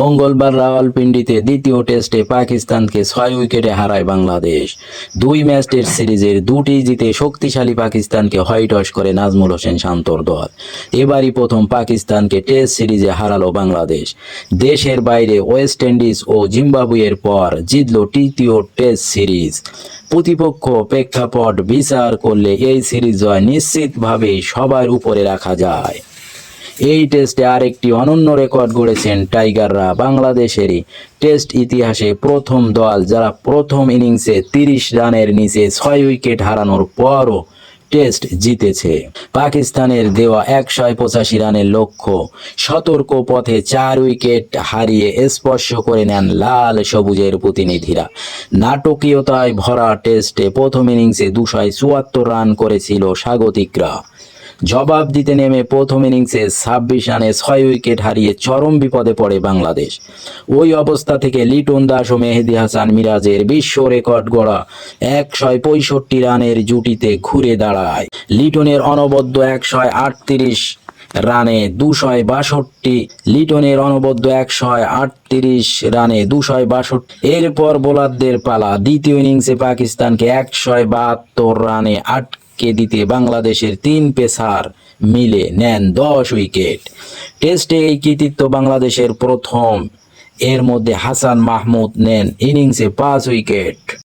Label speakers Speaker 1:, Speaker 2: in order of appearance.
Speaker 1: মঙ্গলবার রাওয়ালপিন্ডিতে দ্বিতীয় টেস্টে পাকিস্তানকে ছয় উইকেটে হারায় বাংলাদেশ। দুই ম্যাচ টেস্ট সিরিজের দুটি জিতে শক্তিশালী পাকিস্তানকে হোয়াইট ওয়াশ করে নাজমুল হোসেন শান্তর দল। এবারই প্রথম পাকিস্তানকে টেস্ট সিরিজে হারালো বাংলাদেশ। দেশের বাইরে ওয়েস্ট ইন্ডিজ ও জিম্বাবুয়ের পর জিতল তৃতীয় টেস্ট সিরিজ। প্রতিপক্ষ প্রেক্ষাপট বিচার করলে এই সিরিজ জয় নিশ্চিতভাবে সবার উপরে রাখা যায়। এই টেস্টে আরেকটি অনন্য রেকর্ড গড়েছেন টাইগাররা, বাংলাদেশেরই। টেস্ট ইতিহাসে প্রথম দল যারা প্রথম ইনিংসে তিরিশ রানের নিচে ছয় উইকেট হারানোর পরও টেস্ট জিতেছে। পাকিস্তানের দেওয়া একশো পঁচাশি রানের লক্ষ্য, সতর্ক পথে চার উইকেট হারিয়ে স্পর্শ করে নেন লাল সবুজের প্রতিনিধিরা। নাটকীয়তায় ভরা টেস্টে প্রথম ইনিংসে দুশো চুয়াত্তর রান করেছিল স্বাগতিকরা। জবাব দিতে নেমে প্রথম ইনিংসে ছাব্বিশ রানে ছয় উইকেট হারিয়ে চরম বিপদে পড়ে বাংলাদেশ। ওই অবস্থা থেকে লিটন দাস ও মেহেদি হাসান মিরাজের বিশ্ব রেকর্ড গড়া একশো পঁয়ষট্টি রানের জুটিতে ঘুরে দাঁড়ায়। লিটনের অনবদ্য একশো আটত্রিশ রানে দুশয় বাষট্টি, লিটনের অনবদ্য একশয় আটত্রিশ রানে দুশয় বাষট্টি। এরপর বোলারদের পালা। দ্বিতীয় ইনিংসে পাকিস্তানকে একশয় বাহাত্তর রানে আটকে দিতে বাংলাদেশের তিন পেসার মিলে নেন দশ উইকেট। টেস্টে এই কৃতিত্ব বাংলাদেশের প্রথম। এর মধ্যে হাসান মাহমুদ নেন ইনিংসে পাঁচ উইকেট।